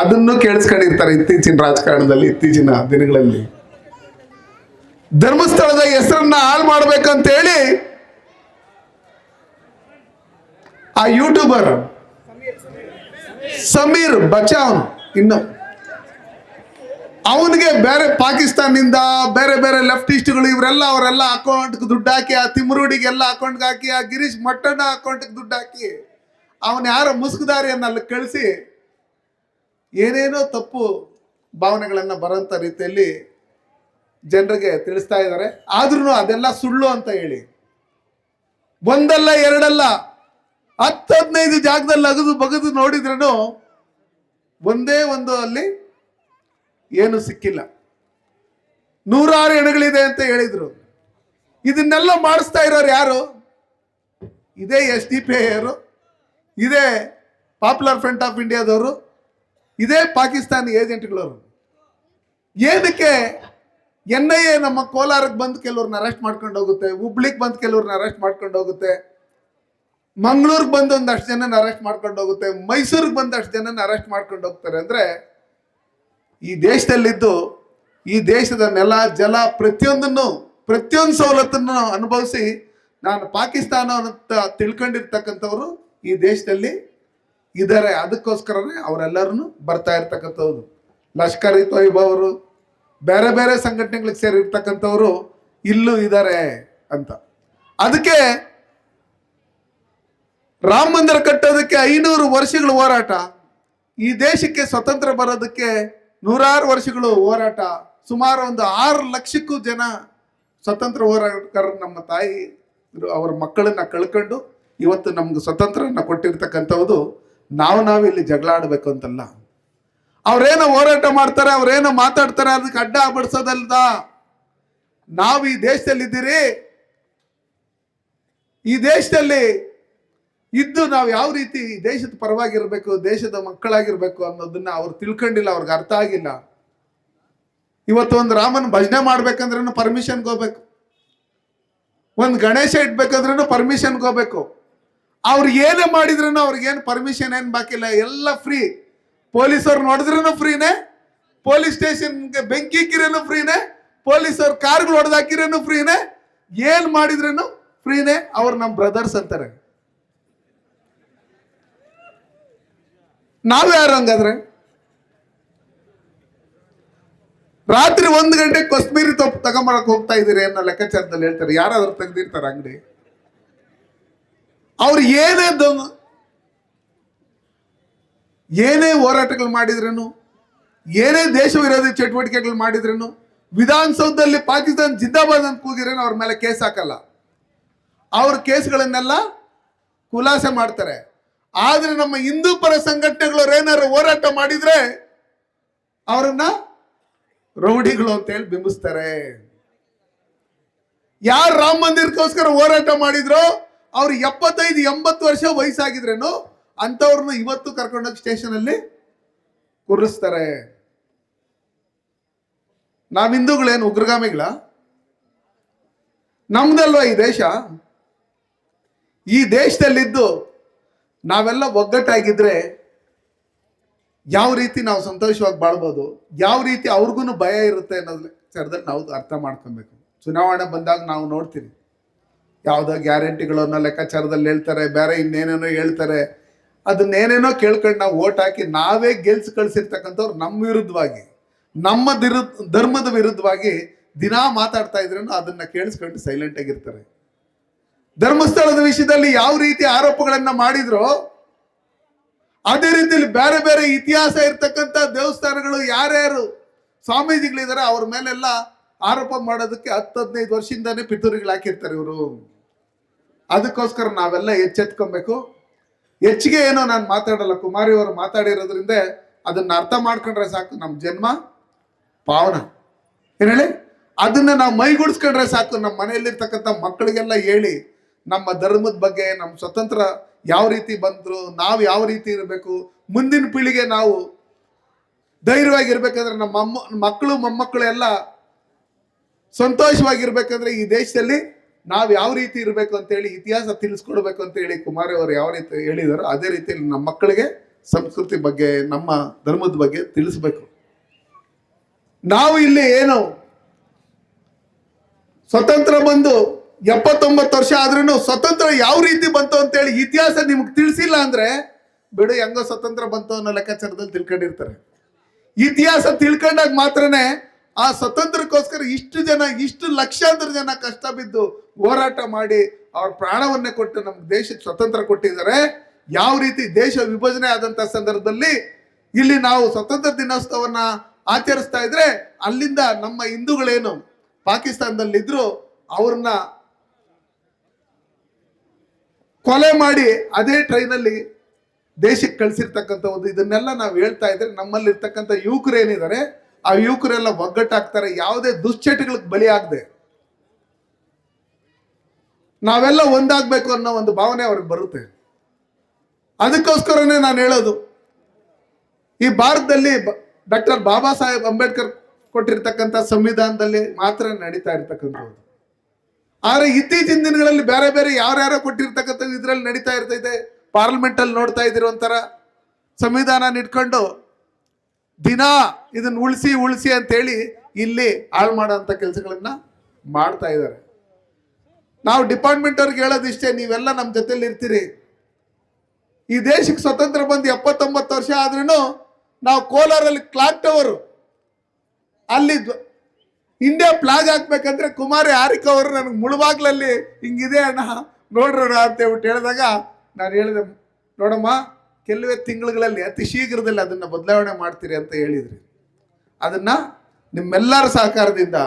ಅದನ್ನು ಕೇಳಿಸ್ಕೊಂಡಿರ್ತಾರೆ ಇತ್ತೀಚಿನ ರಾಜಕಾರಣದಲ್ಲಿ, ಇತ್ತೀಚಿನ ದಿನಗಳಲ್ಲಿ. ಧರ್ಮಸ್ಥಳದ ಹೆಸರನ್ನ ಹಾಳು ಮಾಡ್ಬೇಕಂತ ಹೇಳಿ ಆ ಯೂಟ್ಯೂಬರ್ ಸಮೀರ್ ಬಚಾವ್ ಇನ್ನು ಅವನಿಗೆ ಬೇರೆ ಪಾಕಿಸ್ತಾನದಿಂದ ಬೇರೆ ಬೇರೆ ಲೆಫ್ಟಿಸ್ಟ್ಗಳು ಇವರೆಲ್ಲ ಅವರೆಲ್ಲ ಅಕೌಂಟ್ಗೆ ದುಡ್ಡು ಹಾಕಿ, ಆ ತಿಮ್ರೂಡಿಗೆಲ್ಲ ಅಕೌಂಟ್ಗೆ ಹಾಕಿ, ಆ ಗಿರೀಶ್ ಮಟ್ಟಣ್ಣ ಅಕೌಂಟ್ಗೆ ದುಡ್ಡು ಹಾಕಿ, ಅವನ ಯಾರ ಮುಸುಕುದಾರಿಯನ್ನ ಅಲ್ಲಿ ಕಳಿಸಿ ಏನೇನೋ ತಪ್ಪು ಭಾವನೆಗಳನ್ನು ಬರೋಂಥ ರೀತಿಯಲ್ಲಿ ಜನರಿಗೆ ತಿಳಿಸ್ತಾ ಇದ್ದಾರೆ. ಆದ್ರೂ ಅದೆಲ್ಲ ಸುಳ್ಳು ಅಂತ ಹೇಳಿ. ಒಂದಲ್ಲ ಎರಡಲ್ಲ ಹತ್ತು ಹದಿನೈದು ಜಾಗದಲ್ಲಿ ಅಗದು ಬಗದು ನೋಡಿದ್ರೂ ಒಂದೇ ಒಂದು ಅಲ್ಲಿ ಏನು ಸಿಕ್ಕಿಲ್ಲ. ನೂರಾರು ಎಣಗಳಿದೆ ಅಂತ ಹೇಳಿದ್ರು. ಇದನ್ನೆಲ್ಲ ಮಾಡಿಸ್ತಾ ಇರೋರು ಯಾರು? ಇದೇ ಎಸ್ ಡಿ ಪಿ ಅವರು, ಇದೇ ಪಾಪ್ಯುಲರ್ ಫ್ರಂಟ್ ಆಫ್ ಇಂಡಿಯಾದವರು ಇದೇ ಪಾಕಿಸ್ತಾನಿ ಏಜೆಂಟ್ಗಳವರು. ಏನಕ್ಕೆ ಎನ್ ಐ ಎ ನಮ್ಮ ಕೋಲಾರಕ್ಕೆ ಬಂದು ಕೆಲವ್ರನ್ನ ಅರೆಸ್ಟ್ ಮಾಡ್ಕೊಂಡು ಹೋಗುತ್ತೆ, ಹುಬ್ಳಿಗೆ ಬಂದು ಕೆಲವ್ರನ್ನ ಅರೆಸ್ಟ್ ಮಾಡ್ಕೊಂಡು ಹೋಗುತ್ತೆ, ಮಂಗಳೂರಿಗೆ ಬಂದು ಒಂದಷ್ಟು ಜನನ ಅರೆಸ್ಟ್ ಮಾಡ್ಕೊಂಡು ಹೋಗುತ್ತೆ, ಮೈಸೂರಿಗೆ ಬಂದಷ್ಟು ಜನನ ಅರೆಸ್ಟ್ ಮಾಡ್ಕೊಂಡು ಹೋಗ್ತಾರೆ ಅಂದ್ರೆ ಈ ದೇಶದಲ್ಲಿದ್ದು, ಈ ದೇಶದ ನೆಲ, ಜಲ ಪ್ರತಿಯೊಂದನ್ನು, ಪ್ರತಿಯೊಂದು ಸವಲತ್ತನ್ನು ಅನುಭವಿಸಿ ನಾನು ಪಾಕಿಸ್ತಾನ ಅಂತ ತಿಳ್ಕೊಂಡಿರ್ತಕ್ಕಂಥವ್ರು ಈ ದೇಶದಲ್ಲಿ ಇದ್ದಾರೆ ಅದಕ್ಕೋಸ್ಕರನೇ ಅವರೆಲ್ಲರೂ ಬರ್ತಾ ಇರ್ತಕ್ಕಂಥವ್ರು. ಲಷ್ಕರ್ ಇ ಅವರು, ಬೇರೆ ಬೇರೆ ಸಂಘಟನೆಗಳಿಗೆ ಸೇರಿರ್ತಕ್ಕಂಥವ್ರು ಇಲ್ಲೂ ಇದ್ದಾರೆ ಅಂತ. ಅದಕ್ಕೆ ರಾಮ ಮಂದಿರ ಕಟ್ಟೋದಕ್ಕೆ ಐನೂರು ವರ್ಷಗಳು ಹೋರಾಟ, ಈ ದೇಶಕ್ಕೆ ಸ್ವತಂತ್ರ ಬರೋದಕ್ಕೆ ನೂರಾರು ವರ್ಷಗಳು ಹೋರಾಟ, ಸುಮಾರು ಒಂದು ಆರು ಲಕ್ಷಕ್ಕೂ ಜನ ಸ್ವತಂತ್ರ ಹೋರಾಟಗಾರರು ನಮ್ಮ ತಾಯಿ, ಅವರ ಮಕ್ಕಳನ್ನ ಕಳ್ಕೊಂಡು ಇವತ್ತು ನಮ್ಗೆ ಸ್ವತಂತ್ರನ ಕೊಟ್ಟಿರ್ತಕ್ಕಂಥದ್ದು ನಾವು ನಾವು ಇಲ್ಲಿ ಜಗಳ ಆಡಬೇಕು ಅಂತಲ್ಲ. ಅವ್ರೇನೋ ಹೋರಾಟ ಮಾಡ್ತಾರೆ, ಅವ್ರೇನೋ ಮಾತಾಡ್ತಾರೆ, ಅದಕ್ಕೆ ಅಡ್ಡ ಬಡಿಸೋದಲ್ದ ನಾವು ಈ ದೇಶದಲ್ಲಿದ್ದೀರಿ. ಈ ದೇಶದಲ್ಲಿ ಇದ್ದು ನಾವು ಯಾವ ರೀತಿ ದೇಶದ ಪರವಾಗಿರ್ಬೇಕು, ದೇಶದ ಮಕ್ಕಳಾಗಿರ್ಬೇಕು ಅನ್ನೋದನ್ನ ಅವ್ರು ತಿಳ್ಕೊಂಡಿಲ್ಲ, ಅವ್ರಿಗೆ ಅರ್ಥ ಆಗಿಲ್ಲ. ಇವತ್ತು ಒಂದು ರಾಮನ ಭಜನೆ ಮಾಡ್ಬೇಕಂದ್ರೂ ಪರ್ಮಿಷನ್ಗೆ ಹೋಗ್ಬೇಕು. ಒಂದು ಗಣೇಶ ಇಡ್ಬೇಕಂದ್ರೂ ಪರ್ಮಿಷನ್ಗೆ ಹೋಗ್ಬೇಕು. ಅವ್ರು ಏನೇ ಮಾಡಿದ್ರು ಅವ್ರಿಗೇನು ಪರ್ಮಿಷನ್ ಏನು ಬಾಕಿಲ್ಲ ಎಲ್ಲ ಫ್ರೀ ಪೊಲೀಸವ್ರು ನೋಡಿದ್ರೂ ಫ್ರೀನೇ ಪೊಲೀಸ್ ಸ್ಟೇಷನ್ಗೆ ಬೆಂಕಿ ಇಕ್ಕಿರೇನು ಫ್ರೀನೇ ಪೊಲೀಸವ್ರು ಕಾರ್ಗಳು ಹೊಡೆದಾಕಿರೇನು ಫ್ರೀನೇ ಏನ್ ಮಾಡಿದ್ರು ಫ್ರೀನೇ ಅವ್ರು ನಮ್ಮ ಬ್ರದರ್ಸ್ ಅಂತಾರೆ. ನಾವ್ ಯಾರು ಹಂಗಾದ್ರೆ? ರಾತ್ರಿ ಒಂದು ಗಂಟೆ ಕೊಸ್ಮೀರಿ ತಪ್ಪು ತಗೊಂಬರಕ್ ಹೋಗ್ತಾ ಇದೀರಿ ಅನ್ನೋ ಲೆಕ್ಕಾಚಾರದಲ್ಲಿ ಹೇಳ್ತಾರೆ. ಯಾರಾದ್ರೂ ತೆಗ್ದಿರ್ತಾರೆ ಅಂಗಡಿ? ಅವ್ರು ಏನೇ ಏನೇ ಹೋರಾಟಗಳು ಮಾಡಿದ್ರೇನು, ಏನೇ ದೇಶ ವಿರೋಧಿ ಚಟುವಟಿಕೆಗಳು ಮಾಡಿದ್ರೇನು, ವಿಧಾನಸೌಧದಲ್ಲಿ ಪಾಕಿಸ್ತಾನ ಜಿಂದಾಬಾದ್ ಅಂತ ಕೂಗಿರೇನು ಅವ್ರ ಮೇಲೆ ಕೇಸ್ ಹಾಕಲ್ಲ. ಅವ್ರ ಕೇಸ್ಗಳನ್ನೆಲ್ಲ ಖುಲಾಸೆ ಮಾಡ್ತಾರೆ. ಆದ್ರೆ ನಮ್ಮ ಹಿಂದೂ ಪರ ಸಂಘಟನೆಗಳು ಏನಾರು ಹೋರಾಟ ಮಾಡಿದ್ರೆ ಅವರನ್ನ ರೌಡಿಗಳು ಅಂತ ಹೇಳಿ ಬಿಂಬಿಸ್ತಾರೆ. ಯಾರು ರಾಮ ಮಂದಿರಕ್ಕೋಸ್ಕರ ಹೋರಾಟ ಮಾಡಿದ್ರೋ ಅವ್ರು ಎಪ್ಪತ್ತೈದು, ಎಂಬತ್ತು ವರ್ಷ ವಯಸ್ಸಾಗಿದ್ರೇನು ಅಂಥವ್ರನ್ನ ಇವತ್ತು ಕರ್ಕೊಂಡೋಗಿ ಸ್ಟೇಷನ್ ಅಲ್ಲಿ ಕೂರಿಸ್ತಾರೆ. ನಾವ್ ಹಿಂದೂಗಳೇನು ಉಗ್ರಗಾಮಿಗಳ? ನಮ್ದಲ್ವಾ ಈ ದೇಶ? ಈ ದೇಶದಲ್ಲಿದ್ದು ನಾವೆಲ್ಲ ಒಗ್ಗಟ್ಟಾಗಿದ್ರೆ ಯಾವ ರೀತಿ ನಾವು ಸಂತೋಷವಾಗಿ ಬಾಳ್ಬೋದು, ಯಾವ ರೀತಿ ಅವ್ರಿಗೂ ಭಯ ಇರುತ್ತೆ ಅನ್ನೋದ್ರ ವಿಚಾರದಲ್ಲಿ ನಾವು ಅರ್ಥ ಮಾಡ್ಕೊಬೇಕು. ಚುನಾವಣೆ ಬಂದಾಗ ನಾವು ನೋಡ್ತೀವಿ. ಯಾವುದೋ ಗ್ಯಾರಂಟಿಗಳನ್ನ ಲೆಕ್ಕಾಚಾರದಲ್ಲಿ ಹೇಳ್ತಾರೆ, ಬೇರೆ ಇನ್ನೇನೇನೋ ಹೇಳ್ತಾರೆ. ಅದನ್ನೇನೇನೋ ಕೇಳ್ಕೊಂಡು ನಾವು ಓಟ್ ಹಾಕಿ ನಾವೇ ಗೆಲ್ಸಿ ಕಳಿಸಿರ್ತಕ್ಕಂಥವ್ರು ನಮ್ಮ ವಿರುದ್ಧವಾಗಿ, ನಮ್ಮ ದಿರು, ಧರ್ಮದ ವಿರುದ್ಧವಾಗಿ ದಿನಾ ಮಾತಾಡ್ತಾ ಇದ್ರೂ ಅದನ್ನ ಕೇಳಿಸ್ಕೊಂಡು ಸೈಲೆಂಟ್ ಆಗಿರ್ತಾರೆ. ಧರ್ಮಸ್ಥಳದ ವಿಷಯದಲ್ಲಿ ಯಾವ ರೀತಿ ಆರೋಪಗಳನ್ನ ಮಾಡಿದ್ರೋ, ಅದೇ ರೀತಿಯಲ್ಲಿ ಬೇರೆ ಬೇರೆ ಇತಿಹಾಸ ಇರ್ತಕ್ಕಂಥ ದೇವಸ್ಥಾನಗಳು ಯಾರ್ಯಾರು ಸ್ವಾಮೀಜಿಗಳಿದ್ದಾರೆ ಅವ್ರ ಮೇಲೆಲ್ಲ ಆರೋಪ ಮಾಡೋದಕ್ಕೆ ಹತ್ತು ಹದಿನೈದು ವರ್ಷದಿಂದಾನೇ ಪಿತೂರಿಗಳು ಹಾಕಿರ್ತಾರೆ ಇವರು. ಅದಕ್ಕೋಸ್ಕರ ನಾವೆಲ್ಲ ಎಚ್ಚೆತ್ಕೊಬೇಕು. ಹೆಚ್ಚಿಗೆ ಏನೋ ನಾನು ಮಾತಾಡಲ್ಲ, ಕುಮಾರಿ ಅವರು ಮಾತಾಡಿರೋದ್ರಿಂದ ಅದನ್ನ ಅರ್ಥ ಮಾಡ್ಕೊಂಡ್ರೆ ಸಾಕು ನಮ್ಮ ಜನ್ಮ, ಪಾವನ. ಏನ್ ಹೇಳಿ? ಅದನ್ನ ನಾವು ಮೈಗೂಡಿಸ್ಕೊಂಡ್ರೆ ಸಾಕು ನಮ್ಮ ಮನೆಯಲ್ಲಿರ್ತಕ್ಕಂಥ ಮಕ್ಕಳಿಗೆಲ್ಲ ಹೇಳಿ, ನಮ್ಮ ಧರ್ಮದ ಬಗ್ಗೆ ನಮ್ಮ ಸ್ವತಂತ್ರ ಯಾವ ರೀತಿ ಬಂದರು, ನಾವು ಯಾವ ರೀತಿ ಇರಬೇಕು, ಮುಂದಿನ ಪೀಳಿಗೆ ನಾವು ಧೈರ್ಯವಾಗಿರ್ಬೇಕಂದ್ರೆ ನಮ್ಮ ಅಮ್ಮ, ಮಕ್ಕಳು ಮೊಮ್ಮಕ್ಕಳು ಎಲ್ಲ ಸಂತೋಷವಾಗಿರ್ಬೇಕಂದ್ರೆ ಈ ದೇಶದಲ್ಲಿ ನಾವು ಯಾವ ರೀತಿ ಇರಬೇಕು ಅಂತೇಳಿ ಇತಿಹಾಸ ತಿಳಿಸ್ಕೊಡ್ಬೇಕು ಅಂತ ಹೇಳಿ ಕುಮಾರಿ ಅವರು ಯಾವ ರೀತಿ ಹೇಳಿದಾರೋ ಅದೇ ರೀತಿಯಲ್ಲಿ ನಮ್ಮ ಮಕ್ಕಳಿಗೆ ಸಂಸ್ಕೃತಿ ಬಗ್ಗೆ, ನಮ್ಮ ಧರ್ಮದ ಬಗ್ಗೆ ತಿಳಿಸ್ಬೇಕು. ನಾವು ಇಲ್ಲಿ ಏನು ಸ್ವತಂತ್ರ ಬಂದು ಎಪ್ಪತ್ತೊಂಬತ್ತು ವರ್ಷ ಆದ್ರೂ ಸ್ವತಂತ್ರ ಯಾವ ರೀತಿ ಬಂತು ಅಂತೇಳಿ ಇತಿಹಾಸ ನಿಮ್ಗೆ ತಿಳಿಸಿಲ್ಲ ಅಂದ್ರೆ ಬಿಡು, ಹೆಂಗೋ ಸ್ವತಂತ್ರ ಬಂತು ಅನ್ನೋ ಲೆಕ್ಕಾಚಾರದಲ್ಲಿ ತಿಳ್ಕೊಂಡಿರ್ತಾರೆ. ಇತಿಹಾಸ ತಿಳ್ಕೊಂಡಾಗ ಮಾತ್ರನೇ ಆ ಸ್ವತಂತ್ರಕ್ಕೋಸ್ಕರ ಇಷ್ಟು ಜನ, ಇಷ್ಟು ಲಕ್ಷಾಂತರ ಜನ ಕಷ್ಟ ಬಿದ್ದು ಹೋರಾಟ ಮಾಡಿ ಅವ್ರ ಪ್ರಾಣವನ್ನೇ ಕೊಟ್ಟು ನಮ್ಗೆ ದೇಶಕ್ಕೆ ಸ್ವತಂತ್ರ ಕೊಟ್ಟಿದ್ದಾರೆ. ಯಾವ ರೀತಿ ದೇಶ ವಿಭಜನೆ ಆದಂತ ಸಂದರ್ಭದಲ್ಲಿ ಇಲ್ಲಿ ನಾವು ಸ್ವತಂತ್ರ ದಿನೋತ್ಸವನ್ನ ಆಚರಿಸ್ತಾ ಇದ್ರೆ ಅಲ್ಲಿಂದ ನಮ್ಮ ಹಿಂದೂಗಳೇನು ಪಾಕಿಸ್ತಾನದಲ್ಲಿದ್ರು ಅವ್ರನ್ನ ಕೊಲೆ ಮಾಡಿ ಅದೇ ಟ್ರೈನಲ್ಲಿ ದೇಶಕ್ಕೆ ಕಳಿಸಿರ್ತಕ್ಕಂಥ ಒಂದು ಇದನ್ನೆಲ್ಲ ನಾವು ಹೇಳ್ತಾ ಇದ್ರೆ ನಮ್ಮಲ್ಲಿ ಇರ್ತಕ್ಕಂಥ ಯುವಕರು ಏನಿದ್ದಾರೆ ಆ ಯುವಕರೆಲ್ಲ ಒಗ್ಗಟ್ಟಾಗ್ತಾರೆ, ಯಾವುದೇ ದುಶ್ಚಟಗಳಿಗೆ ಬಲಿಯಾಗದೆ ನಾವೆಲ್ಲ ಒಂದಾಗಬೇಕು ಅನ್ನೋ ಒಂದು ಭಾವನೆ ಅವ್ರಿಗೆ ಬರುತ್ತೆ. ಅದಕ್ಕೋಸ್ಕರನೇ ನಾನು ಹೇಳೋದು, ಈ ಭಾರತದಲ್ಲಿ ಡಾಕ್ಟರ್ ಬಾಬಾ ಸಾಹೇಬ್ ಅಂಬೇಡ್ಕರ್ ಕೊಟ್ಟಿರ್ತಕ್ಕಂಥ ಸಂವಿಧಾನದಲ್ಲಿ ಮಾತ್ರ ನಡೀತಾ ಇರ್ತಕ್ಕಂಥದ್ದು. ಆದರೆ ಇತ್ತೀಚಿನ ದಿನಗಳಲ್ಲಿ ಬೇರೆ ಬೇರೆ ಯಾರ್ಯಾರೋ ಕೊಟ್ಟಿರ್ತಕ್ಕಂಥ ಇದರಲ್ಲಿ ನಡೀತಾ ಇರ್ತೈತೆ. ಪಾರ್ಲಿಮೆಂಟ್ ಅಲ್ಲಿ ನೋಡ್ತಾ ಇದ್ದೀರಿ ಒಂಥರ ಸಂವಿಧಾನ ಇಟ್ಕೊಂಡು ದಿನ ಇದನ್ನ ಉಳಿಸಿ ಉಳಿಸಿ ಅಂತೇಳಿ ಇಲ್ಲಿ ಹಾಳು ಮಾಡೋಂಥ ಕೆಲಸಗಳನ್ನ ಮಾಡ್ತಾ ಇದ್ದಾರೆ. ನಾವು ಡಿಪಾರ್ಟ್ಮೆಂಟ್ ಅವ್ರಿಗೆ ಹೇಳೋದಿಷ್ಟೇ, ನೀವೆಲ್ಲ ನಮ್ಮ ಜೊತೆಲಿ ಇರ್ತೀರಿ. ಈ ದೇಶಕ್ಕೆ ಸ್ವತಂತ್ರ ಬಂದು ಎಪ್ಪತ್ತೊಂಬತ್ತು ವರ್ಷ ಆದ್ರೂ ನಾವು ಕೋಲಾರಲ್ಲಿ ಕ್ಲಾಕ್ ಟವರ್ ಅಲ್ಲಿ ಇಂಡಿಯಾ ಫ್ಲಾಗ್ ಹಾಕ್ಬೇಕಂದ್ರೆ ಕುಮಾರಿ ಆರಿಕ್ ಅವರು ನನಗೆ ಮುಳುಬಾಗ್ಲಲ್ಲಿ ಹಿಂಗಿದೆ ಅಣ್ಣ ನೋಡ್ರಣ್ಣ ಅಂತ ಹೇಳ್ಬಿಟ್ಟು ಹೇಳಿದಾಗ ನಾನು ಹೇಳಿದೆ, ನೋಡಮ್ಮ ಕೆಲವೇ ತಿಂಗಳುಗಳಲ್ಲಿ ಅತಿ ಶೀಘ್ರದಲ್ಲಿ ಅದನ್ನು ಬದಲಾವಣೆ ಮಾಡ್ತೀರಿ ಅಂತ ಹೇಳಿದ್ರಿ. ಅದನ್ನ ನಿಮ್ಮೆಲ್ಲರ ಸಹಕಾರದಿಂದ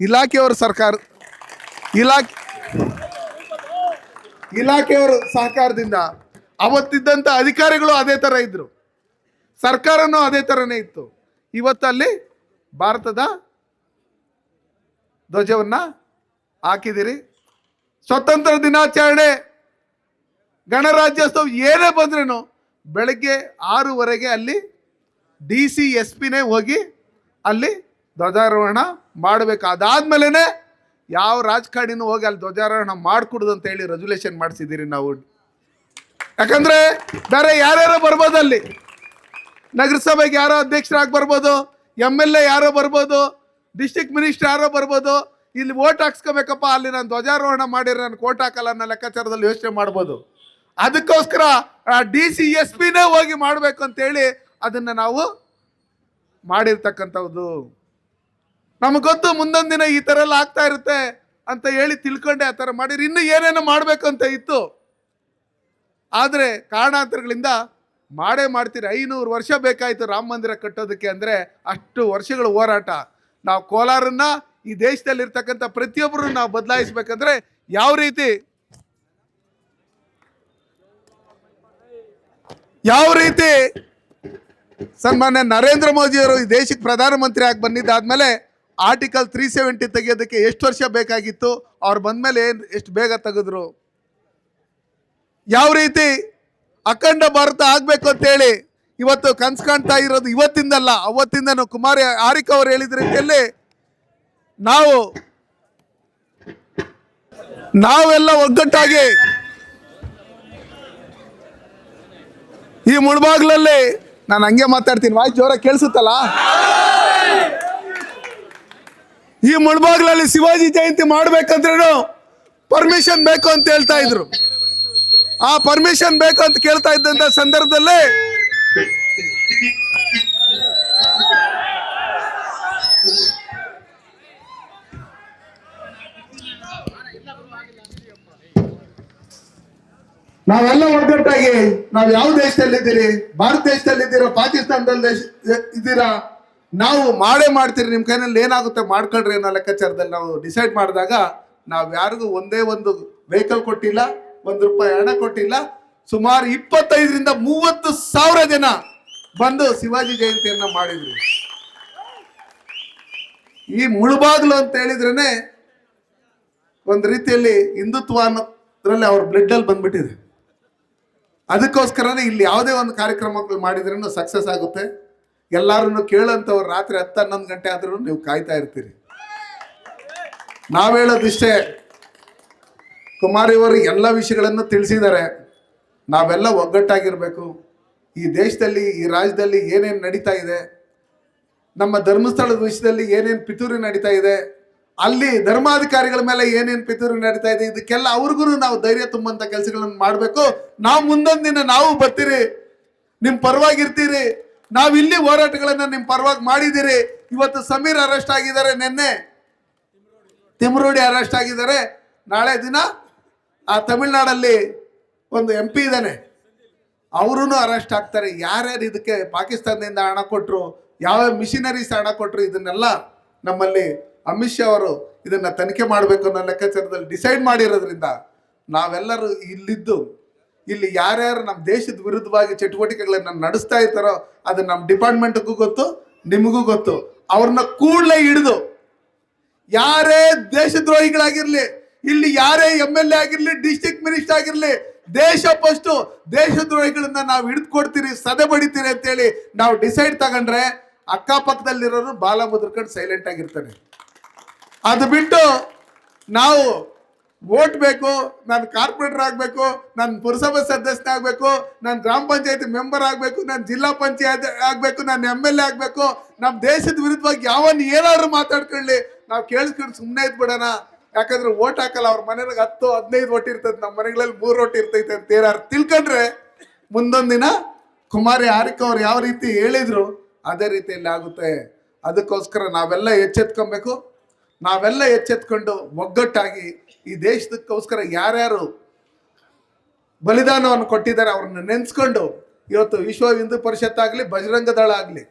ಇಲಾಖೆಯವರ ಸರ್ಕಾರ, ಇಲಾಖೆ, ಇಲಾಖೆಯವರ ಸಹಕಾರದಿಂದ ಅವತ್ತಿದ್ದಂಥ ಅಧಿಕಾರಿಗಳು ಅದೇ ಥರ ಇದ್ದರು ಸರ್ಕಾರನೂ ಅದೇ ಥರನೇ ಇತ್ತು. ಇವತ್ತಲ್ಲಿ ಭಾರತದ ಧ್ವಜವನ್ನು ಹಾಕಿದಿರಿ. ಸ್ವತಂತ್ರ ದಿನಾಚರಣೆ ಗಣರಾಜ್ಯೋತ್ಸವ ಏನೇ ಬಂದ್ರೇನು ಬೆಳಗ್ಗೆ ಆರೂವರೆಗೆ ಅಲ್ಲಿ ಡಿ ಸಿ, ಎಸ್ ಪಿನೇ ಹೋಗಿ ಅಲ್ಲಿ ಧ್ವಜಾರೋಹಣ ಮಾಡಬೇಕು. ಅದಾದ್ಮೇಲೆ ಯಾವ ರಾಜಕಾರಣಿನೂ ಹೋಗಿ ಅಲ್ಲಿ ಧ್ವಜಾರೋಹಣ ಮಾಡಿಕೊಡುದು ಅಂತ ಹೇಳಿ ರೆಜುಲೇಷನ್ ಮಾಡಿಸಿದ್ದೀರಿ ನಾವು. ಯಾಕಂದ್ರೆ ಬೇರೆ ಯಾರ್ಯಾರೋ ಬರ್ಬೋದು ಅಲ್ಲಿ. ನಗರಸಭೆಗೆ ಯಾರೋ ಅಧ್ಯಕ್ಷರಾಗಿ ಬರ್ಬೋದು, ಎಂ ಎಲ್ ಎ ಯಾರೋ ಬರ್ಬೋದು ಡಿಸ್ಟಿಕ್ ಮಿನಿಸ್ಟರ್ ಯಾರೋ ಬರ್ಬೋದು, ಇಲ್ಲಿ ಓಟ್ ಹಾಕ್ಸ್ಕೋಬೇಕಪ್ಪ, ಅಲ್ಲಿ ನಾನು ಧ್ವಜಾರೋಹಣ ಮಾಡಿರೋ, ನಾನು ಕೋಟ್ ಹಾಕಲ್ಲ ಅನ್ನೋ ಲೆಕ್ಕಾಚಾರದಲ್ಲಿ ಯೋಚನೆ ಮಾಡ್ಬೋದು. ಅದಕ್ಕೋಸ್ಕರ ಡಿ ಸಿ ಎಸ್ ಪಿನೇ ಹೋಗಿ ಮಾಡಬೇಕು ಅಂತೇಳಿ ಅದನ್ನು ನಾವು ಮಾಡಿರ್ತಕ್ಕಂಥದ್ದು. ನಮಗೆ ಗೊತ್ತು ಮುಂದೊಂದು ದಿನ ಈ ಥರ ಎಲ್ಲ ಆಗ್ತಾ ಇರುತ್ತೆ ಅಂತ ಹೇಳಿ ತಿಳ್ಕೊಂಡೆ ಆ ಥರ ಮಾಡಿರಿ ಇನ್ನು ಏನೇನು ಮಾಡಬೇಕು ಅಂತ ಇತ್ತು. ಆದರೆ ಕಾರಣಾಂತರಗಳಿಂದ ಮಾಡೇ ಮಾಡ್ತೀರಿ, ಐನೂರು ವರ್ಷ ಬೇಕಾಯಿತು ರಾಮ ಮಂದಿರ ಕಟ್ಟೋದಕ್ಕೆ ಅಂದರೆ ಅಷ್ಟು ವರ್ಷಗಳ ಹೋರಾಟ. ನಾವು ಕೋಲಾರನ್ನ ಈ ದೇಶದಲ್ಲಿರ್ತಕ್ಕಂಥ ಪ್ರತಿಯೊಬ್ಬರು ನಾವು ಬದಲಾಯಿಸ್ಬೇಕಂದ್ರೆ ಯಾವ ರೀತಿ ಯಾವ ರೀತಿ ಸನ್ಮಾನ್ಯ ನರೇಂದ್ರ ಮೋದಿಯವರು ಈ ದೇಶಕ್ಕೆ ಪ್ರಧಾನಮಂತ್ರಿ ಆಗಿ ಬಂದಿದ್ದಾದ್ಮೇಲೆ ಆರ್ಟಿಕಲ್ ತ್ರೀ ಸೆವೆಂಟಿ ತೆಗೆಯೋದಕ್ಕೆ ಎಷ್ಟು ವರ್ಷ ಬೇಕಾಗಿತ್ತು? ಅವ್ರು ಬಂದ್ಮೇಲೆ ಏನು ಎಷ್ಟು ಬೇಗ ತೆಗೆದ್ರು? ಯಾವ ರೀತಿ ಅಖಂಡ ಭಾರತ ಆಗ್ಬೇಕು ಅಂತೇಳಿ ಇವತ್ತು ಕನ್ಸ್ ಕಾಣ್ತಾ ಇರೋದು ಇವತ್ತಿಂದಲ್ಲ, ಅವತ್ತಿಂದನೂ ಕುಮಾರಿ ಆರಿಕ್ ಅವರು ಹೇಳಿದ ರೀತಿಯಲ್ಲಿ ನಾವು ನಾವೆಲ್ಲ ಒಗ್ಗಟ್ಟಾಗಿ ಈ ಮುಳ್ಬಾಗ್ಲಲ್ಲಿ ನಾನು ಹಂಗೆ ಮಾತಾಡ್ತೀನಿ ವಾಯ್ ಜೋರ ಕೇಳಿಸುತ್ತಲ್ಲ? ಈ ಮುಳ್ಬಾಗ್ಲಲ್ಲಿ ಶಿವಾಜಿ ಜಯಂತಿ ಮಾಡ್ಬೇಕಂದ್ರೂ ಪರ್ಮಿಷನ್ ಬೇಕು ಅಂತ ಹೇಳ್ತಾ ಇದ್ರು. ಆ ಪರ್ಮಿಷನ್ ಬೇಕು ಅಂತ ಕೇಳ್ತಾ ಇದ್ದಂತ ಸಂದರ್ಭದಲ್ಲಿ ನಾವೆಲ್ಲ ಒಗ್ಗಟ್ಟಾಗಿ ನಾವು ಯಾವ ದೇಶದಲ್ಲಿದ್ದೀರಿ? ಭಾರತ ದೇಶದಲ್ಲಿದ್ದೀರಾ? ಪಾಕಿಸ್ತಾನದಲ್ಲಿ ಇದ್ದೀರಾ? ನಾವು ಮಾಡೇ ಮಾಡ್ತೀರಿ. ನಿಮ್ಮ ಕೈನಲ್ಲಿ ಏನಾಗುತ್ತೆ ಮಾಡ್ಕೊಳ್ರಿ ಅನ್ನೋ ಲೆಕ್ಕಾಚಾರದಲ್ಲಿ ನಾವು ಡಿಸೈಡ್ ಮಾಡಿದಾಗ ನಾವು ಯಾರಿಗೂ ಒಂದೇ ಒಂದು ವೆಹಿಕಲ್ ಕೊಟ್ಟಿಲ್ಲ, ಒಂದು ರೂಪಾಯಿ ಹಣ ಕೊಟ್ಟಿಲ್ಲ. ಸುಮಾರು ಇಪ್ಪತ್ತೈದರಿಂದ ಮೂವತ್ತು ಸಾವಿರ ಜನ ಬಂದು ಶಿವಾಜಿ ಜಯಂತಿಯನ್ನ ಮಾಡಿದ್ರು. ಈ ಮುಳುಬಾಗ್ಲು ಅಂತ ಹೇಳಿದ್ರೇನೆ ಒಂದು ರೀತಿಯಲ್ಲಿ ಹಿಂದುತ್ವ ಅನ್ನೋದ್ರಲ್ಲಿ ಅವ್ರ ಬ್ಲಡ್ ಅಲ್ಲಿ ಬಂದ್ಬಿಟ್ಟಿದೆ. ಅದಕ್ಕೋಸ್ಕರನೇ ಇಲ್ಲಿ ಯಾವುದೇ ಒಂದು ಕಾರ್ಯಕ್ರಮಗಳು ಮಾಡಿದ್ರೂ ಸಕ್ಸಸ್ ಆಗುತ್ತೆ? ಎಲ್ಲರನ್ನು ಕೇಳಂತವ್ರು ರಾತ್ರಿ ಹತ್ತು ಹನ್ನೊಂದು ಗಂಟೆ ಆದ್ರೂ ನೀವು ಕಾಯ್ತಾ ಇರ್ತೀರಿ. ನಾವು ಕುಮಾರಿಯವರು ಎಲ್ಲ ವಿಷಯಗಳನ್ನು ತಿಳಿಸಿದ್ದಾರೆ. ನಾವೆಲ್ಲ ಒಗ್ಗಟ್ಟಾಗಿರ್ಬೇಕು. ಈ ದೇಶದಲ್ಲಿ, ಈ ರಾಜ್ಯದಲ್ಲಿ ಏನೇನು ನಡೀತಾ ಇದೆ? ನಮ್ಮ ಧರ್ಮಸ್ಥಳದ ವಿಷಯದಲ್ಲಿ ಏನೇನು ಪಿತೂರಿ ನಡೀತಾ ಇದೆ? ಅಲ್ಲಿ ಧರ್ಮಾಧಿಕಾರಿಗಳ ಮೇಲೆ ಏನೇನು ಪಿತೂರಿ ನಡೀತಾ ಇದೆ, ಇದಕ್ಕೆಲ್ಲ ಅವ್ರಿಗೂ ನಾವು ಧೈರ್ಯ ತುಂಬಂತ ಕೆಲಸಗಳನ್ನು ಮಾಡಬೇಕು. ನಾವು ಮುಂದೊಂದು ದಿನ ನಾವು ಬರ್ತೀರಿ, ನಿಮ್ ಪರವಾಗಿರ್ತೀರಿ, ನಾವು ಇಲ್ಲಿ ಹೋರಾಟಗಳನ್ನ ನಿಮ್ ಪರವಾಗಿ ಮಾಡಿದಿರಿ ಇವತ್ತು ಸಮೀರ್ ಅರೆಸ್ಟ್ ಆಗಿದ್ದಾರೆ ನಿನ್ನೆ. ತಿಮ್ರೋಡಿ ಅರೆಸ್ಟ್ ಆಗಿದ್ದಾರೆ. ನಾಳೆ ದಿನ ಆ ತಮಿಳ್ನಾಡಲ್ಲಿ ಒಂದು ಎಂ ಪಿ ಇದ್ದಾನೆ. ಅವರೂ ಅರೆಸ್ಟ್ ಆಗ್ತಾರೆ. ಯಾರ್ಯಾರು ಇದಕ್ಕೆ ಪಾಕಿಸ್ತಾನದಿಂದ ಹಣ ಕೊಟ್ಟರು ಯಾವ ಮಿಷಿನರೀಸ್ ಹಣ ಕೊಟ್ಟರು ಇದನ್ನೆಲ್ಲ ನಮ್ಮಲ್ಲಿ ಅಮಿತ್ ಶಾ ಅವರು ಇದನ್ನ ತನಿಖೆ ಮಾಡಬೇಕು ಅನ್ನೋ ಲೆಕ್ಕಾಚಾರದಲ್ಲಿ ಡಿಸೈಡ್ ಮಾಡಿರೋದ್ರಿಂದ ನಾವೆಲ್ಲರೂ ಇಲ್ಲಿದ್ದು, ಇಲ್ಲಿ ಯಾರ್ಯಾರು ನಮ್ಮ ದೇಶದ ವಿರುದ್ಧವಾಗಿ ಚಟುವಟಿಕೆಗಳನ್ನ ನಡೆಸ್ತಾ ಇರ್ತಾರೋ ಅದು ನಮ್ಮ ಡಿಪಾರ್ಟ್ಮೆಂಟ್ಗೂ ಗೊತ್ತು, ನಿಮಗೂ ಗೊತ್ತು. ಅವ್ರನ್ನ ಕೂಡಲೇ ಹಿಡಿದು ಯಾರೇ ದೇಶದ್ರೋಹಿಗಳಾಗಿರ್ಲಿ, ಇಲ್ಲಿ ಯಾರೇ ಎಂ ಎಲ್ ಎ ಆಗಿರ್ಲಿ ಡಿಸ್ಟಿಕ್ ಮಿನಿಸ್ಟರ್ ಆಗಿರ್ಲಿ, ದೇಶ ಫಸ್ಟು ದೇಶದ್ರೋಹಿಗಳನ್ನ ನಾವು ಹಿಡಿದು ಕೊಡ್ತೀರಿ ಸದೆ ಬಡಿತೀರಿ ಅಂತೇಳಿ ನಾವು ಡಿಸೈಡ್ ತಗೊಂಡ್ರೆ ಅಕ್ಕಪಕ್ಕದಲ್ಲಿರೋರು ಬಾಲ ಮುದ್ರಕಂಡು ಸೈಲೆಂಟ್ ಆಗಿರ್ತಾನೆ ಅದು ಬಿಟ್ಟು ನಾವು ವೋಟ್ ಬೇಕು, ನಾನು ಕಾರ್ಪೊರೇಟರ್ ಆಗಬೇಕು, ನಾನು ಪುರಸಭೆ ಸದಸ್ಯ ಆಗಬೇಕು, ನಾನು ಗ್ರಾಮ ಪಂಚಾಯತಿ ಮೆಂಬರ್ ಆಗಬೇಕು, ನಾನು ಜಿಲ್ಲಾ ಪಂಚಾಯತ್ ಆಗಬೇಕು, ನಾನು ಎಂ ಎಲ್ ಎ ಆಗಬೇಕು, ನಮ್ಮ ದೇಶದ ವಿರುದ್ಧವಾಗಿ ಯಾವನ್ ಏನಾದ್ರು ಮಾತಾಡ್ಕೊಳ್ಳಿ, ನಾವು ಕೇಳಿಸ್ಕೊಂಡು ಸುಮ್ಮನೆ ಇದ್ಬಿಡೋಣ. ಯಾಕಂದ್ರೆ ಓಟ್ ಹಾಕಲ್ಲ, ಅವ್ರ ಮನೆಗೆ ಹತ್ತು, ಹದಿನೈದು ಓಟ್ ಇರ್ತದೆ, ನಮ್ಮ ಮನೆಗಳಲ್ಲಿ ಮೂರು ಓಟ್ ಇರ್ತೈತೆ ಅಂತ ಏನಾರು ತಿಳ್ಕೊಂಡ್ರೆ ಮುಂದೊಂದು ದಿನ ಕುಮಾರಿ ಹಾರಿಕ ಅವ್ರು ಯಾವ ರೀತಿ ಹೇಳಿದ್ರು, ಅದೇ ರೀತಿಯಲ್ಲಿ ಆಗುತ್ತೆ. ಅದಕ್ಕೋಸ್ಕರ ನಾವೆಲ್ಲ ಎಚ್ಚೆತ್ಕೊಬೇಕು. ನಾವೆಲ್ಲ ಎಚ್ಚೆತ್ಕೊಂಡು ಒಗ್ಗಟ್ಟಾಗಿ ಈ ದೇಶದಕ್ಕೋಸ್ಕರ ಯಾರ್ಯಾರು ಬಲಿದಾನವನ್ನು ಕೊಟ್ಟಿದ್ದಾರೆ ಅವ್ರನ್ನ ನೆನೆಸ್ಕೊಂಡು ಇವತ್ತು ವಿಶ್ವ ಹಿಂದೂ ಪರಿಷತ್ ಆಗಲಿ, ಬಜರಂಗ ದಳ ಆಗಲಿ,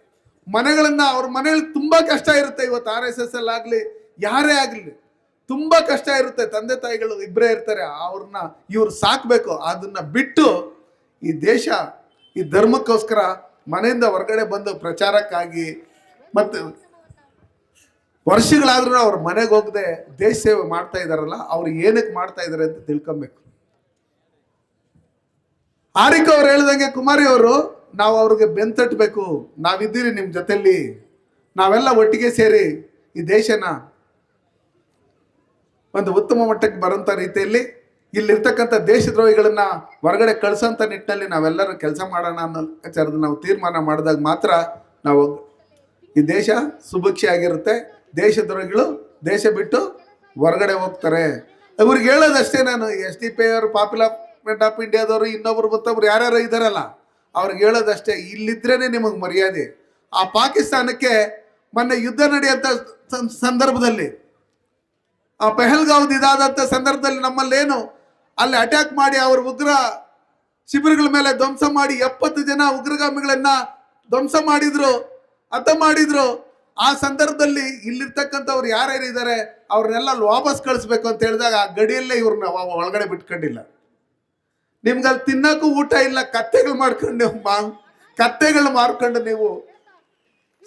ಮನೆಗಳನ್ನ ಅವ್ರ ಮನೆಯಲ್ಲಿ ತುಂಬಾ ಕಷ್ಟ ಇರುತ್ತೆ. ಇವತ್ತು ಆರ್ ಎಸ್ ಎಸ್ ಆಗಲಿ, ಯಾರೇ ಆಗಲಿ, ತುಂಬಾ ಕಷ್ಟ ಇರುತ್ತೆ. ತಂದೆ ತಾಯಿಗಳು ಇಬ್ಬರೇ ಇರ್ತಾರೆ. ಅವ್ರನ್ನ ಇವ್ರು ಸಾಕ್ಬೇಕು. ಅದನ್ನ ಬಿಟ್ಟು ಈ ದೇಶ ಈ ಧರ್ಮಕ್ಕೋಸ್ಕರ ಮನೆಯಿಂದ ಹೊರಗಡೆ ಬಂದು ಪ್ರಚಾರಕ್ಕಾಗಿ ಮತ್ತು ವರ್ಷಗಳಾದ್ರೂ ಅವ್ರ ಮನೆಗೆ ಹೋಗದೆ ದೇಶ ಸೇವೆ ಮಾಡ್ತಾ ಇದಾರಲ್ಲ, ಅವ್ರು ಏನಕ್ಕೆ ಮಾಡ್ತಾ ಇದಾರೆ ಅಂತ ತಿಳ್ಕೊಬೇಕು. ಆರಿಕ ಅವ್ರು ಹೇಳ್ದಂಗೆ ಕುಮಾರಿ ಅವರು, ನಾವು ಅವ್ರಿಗೆ ಬೆಂತಟ್ಟಬೇಕು ನಾವಿದ್ದೀರಿ ನಿಮ್ಮ ಜೊತೆಲಿ, ನಾವೆಲ್ಲ ಒಟ್ಟಿಗೆ ಸೇರಿ ಈ ದೇಶನ ಒಂದು ಉತ್ತಮ ಮಟ್ಟಕ್ಕೆ ಬರೋಂಥ ರೀತಿಯಲ್ಲಿ ಇಲ್ಲಿರ್ತಕ್ಕಂಥ ದೇಶದ್ರೋಹಿಗಳನ್ನ ಹೊರಗಡೆ ಕಳ್ಸೋಂಥ ನಿಟ್ಟಿನಲ್ಲಿ ನಾವೆಲ್ಲರೂ ಕೆಲಸ ಮಾಡೋಣ ಅನ್ನೋ ವಿಚಾರದ ನಾವು ತೀರ್ಮಾನ ಮಾಡಿದಾಗ ಮಾತ್ರ ನಾವು ಈ ದೇಶ ಸುಭಿಕ್ಷೆ ಆಗಿರುತ್ತೆ ದೇಶದ್ರೋಹಿಗಳು ದೇಶ ಬಿಟ್ಟು ಹೊರಗಡೆ ಹೋಗ್ತಾರೆ. ಅವ್ರಿಗೆ ಹೇಳೋದಷ್ಟೇ ನಾನು, ಎಸ್ ಡಿ ಪಿ ಅವರು ಪಾಪ್ಯುಲರ್ಮೆಂಟ್ ಆಫ್ ಇಂಡಿಯಾದವರು ಇನ್ನೊಬ್ರು ಮತ್ತೊಬ್ರು ಯಾರ್ಯಾರು ಇದ್ದಾರಲ್ಲ, ಅವ್ರಿಗೆ ಹೇಳೋದಷ್ಟೇ. ಇಲ್ಲಿದ್ರೇನೆ ನಿಮಗೆ ಮರ್ಯಾದೆ. ಆ ಪಾಕಿಸ್ತಾನಕ್ಕೆ ಮೊನ್ನೆ ಯುದ್ಧ ನಡೆಯುವಂಥ ಸಂದರ್ಭದಲ್ಲಿ, ಆ ಪೆಹಲ್ಗಾವ್ದು ಇದಾದಂಥ ಸಂದರ್ಭದಲ್ಲಿ ನಮ್ಮಲ್ಲೇನು, ಅಲ್ಲಿ ಅಟ್ಯಾಕ್ ಮಾಡಿ ಅವ್ರ ಉಗ್ರ ಶಿಬಿರಗಳ ಮೇಲೆ ಧ್ವಂಸ ಮಾಡಿ ಎಪ್ಪತ್ತು ಜನ ಉಗ್ರಗಾಮಿಗಳನ್ನ ಧ್ವಂಸ ಮಾಡಿದ್ರು ಅಥ ಮಾಡಿದ್ರು. ಆ ಸಂದರ್ಭದಲ್ಲಿ ಇಲ್ಲಿರ್ತಕ್ಕಂಥವ್ರು ಯಾರ್ಯಾರು ಇದ್ದಾರೆ, ಅವ್ರನ್ನೆಲ್ಲ ವಾಪಸ್ ಕಳಿಸ್ಬೇಕು ಅಂತ ಹೇಳಿದಾಗ ಆ ಗಡಿಯಲ್ಲೇ ಇವ್ರನ್ನ ಒಳಗಡೆ ಬಿಟ್ಕೊಂಡಿಲ್ಲ. ನಿಮ್ಗೆ ಅಲ್ಲಿ ತಿನ್ನಕ್ಕೂ ಊಟ ಇಲ್ಲ, ಕತ್ತೆಗಳು ಮಾಡ್ಕೊಂಡು ಮಾ ಕತ್ತೆಗಳು ಮಾರ್ಕೊಂಡು ನೀವು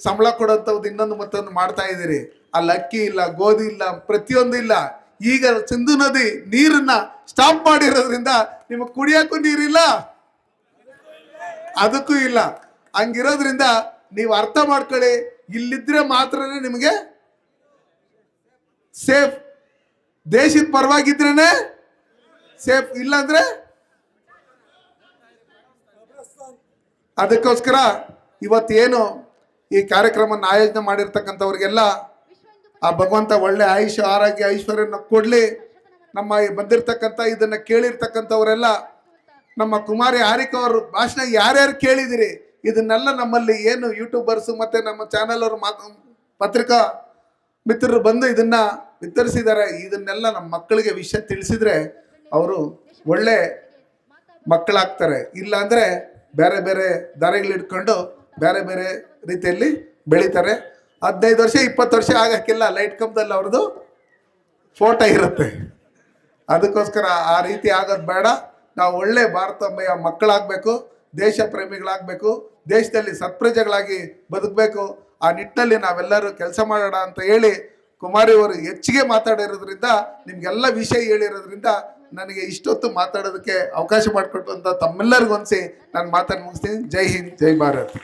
ಸಂಬಳ ಕೊಡೋಂಥದ್ದು ಇನ್ನೊಂದು ಮತ್ತೊಂದು ಮಾಡ್ತಾ ಇದ್ದೀರಿ. ಅಲ್ಲಿ ಅಕ್ಕಿ ಇಲ್ಲ, ಗೋಧಿ ಇಲ್ಲ, ಪ್ರತಿಯೊಂದು ಇಲ್ಲ. ಈಗ ಸಿಂಧು ನದಿ ನೀರನ್ನ ಸ್ಟಾಪ್ ಮಾಡಿರೋದ್ರಿಂದ ನಿಮಗೆ ಕುಡಿಯೋಕ್ಕೂ ನೀರಿಲ್ಲ, ಅದಕ್ಕೂ ಇಲ್ಲ. ಹಂಗಿರೋದ್ರಿಂದ ನೀವು ಅರ್ಥ ಮಾಡ್ಕೊಳ್ಳಿ ಇಲ್ಲಿದ್ರೆ ಮಾತ್ರನೇ ನಿಮಗೆ ಸೇಫ್ ದೇಶದ ಪರವಾಗಿದ್ರೇನೆ ಸೇಫ್ ಇಲ್ಲಾಂದ್ರೆ ಅದಕ್ಕೋಸ್ಕರ ಇವತ್ತೇನು ಈ ಕಾರ್ಯಕ್ರಮನ ಆಯೋಜನೆ ಮಾಡಿರ್ತಕ್ಕಂಥವ್ರಿಗೆಲ್ಲ ಆ ಭಗವಂತ ಒಳ್ಳೆ ಆಯುಷ್ಯ, ಆರೋಗ್ಯ, ಐಶ್ವರ್ಯನ ಕೊಡ್ಲಿ. ನಮ್ಮ ಬಂದಿರ್ತಕ್ಕಂಥ ಇದನ್ನ ಕೇಳಿರ್ತಕ್ಕಂಥವರೆಲ್ಲ ನಮ್ಮ ಕುಮಾರಿ ಹಾರಿಕ ಅವರು ಭಾಷಣ ಯಾರ್ಯಾರು ಕೇಳಿದಿರಿ? ಇದನ್ನೆಲ್ಲ ನಮ್ಮಲ್ಲಿ ಏನು ಯೂಟ್ಯೂಬರ್ಸ್ ಮತ್ತೆ ನಮ್ಮ ಚಾನೆಲ್ ಅವರು ಮಾತು, ಪತ್ರಿಕಾ ಮಿತ್ರರು ಬಂದು ಇದನ್ನ ವಿತರಿಸಿದ್ದಾರೆ. ಇದನ್ನೆಲ್ಲ ನಮ್ಮ ಮಕ್ಕಳಿಗೆ ವಿಷಯ ತಿಳಿಸಿದ್ರೆ ಅವರು ಒಳ್ಳೆ ಮಕ್ಕಳಾಗ್ತಾರೆ. ಇಲ್ಲ ಅಂದ್ರೆ ಬೇರೆ ಬೇರೆ ದಾರಿಗಳು ಇಟ್ಕೊಂಡು ಬೇರೆ ಬೇರೆ ರೀತಿಯಲ್ಲಿ ಬೆಳೀತಾರೆ. ಹದಿನೈದು ವರ್ಷ, ಇಪ್ಪತ್ತು ವರ್ಷ ಆಗಕ್ಕಿಲ್ಲ. ಲೈಟ್ ಕಂಬದಲ್ಲಿ ಅವ್ರದ್ದು ಫೋಟೋ ಇರುತ್ತೆ. ಅದಕ್ಕೋಸ್ಕರ ಆ ರೀತಿ ಆಗೋದು ಬೇಡ. ನಾವು ಒಳ್ಳೆ ಭಾರತಾಂಬೆಯ ಮಕ್ಕಳಾಗಬೇಕು. ದೇಶ ಪ್ರೇಮಿಗಳಾಗಬೇಕು, ದೇಶದಲ್ಲಿ ಸತ್ಪ್ರಜೆಗಳಾಗಿ ಬದುಕಬೇಕು, ಆ ನಿಟ್ಟಿನಲ್ಲಿ ನಾವೆಲ್ಲರೂ ಕೆಲಸ ಮಾಡೋಣ ಅಂತ ಹೇಳಿ ಕುಮಾರಿ ಅವರು ಹೆಚ್ಚಿಗೆ ಮಾತಾಡಿರೋದ್ರಿಂದ, ನಿಮಗೆಲ್ಲ ವಿಷಯ ಹೇಳಿರೋದ್ರಿಂದ ನನಗೆ ಇಷ್ಟೊತ್ತು ಮಾತಾಡೋದಕ್ಕೆ ಅವಕಾಶ ಮಾಡಿಕೊಟ್ಟು ಅಂತ ತಮ್ಮೆಲ್ಲರಿಗೂ ಅನಿಸಿ ನಾನು ಮಾತನ್ನು ಮುಗಿಸ್ತೀನಿ. ಜೈ ಹಿಂದ್, ಜೈ ಭಾರತ್.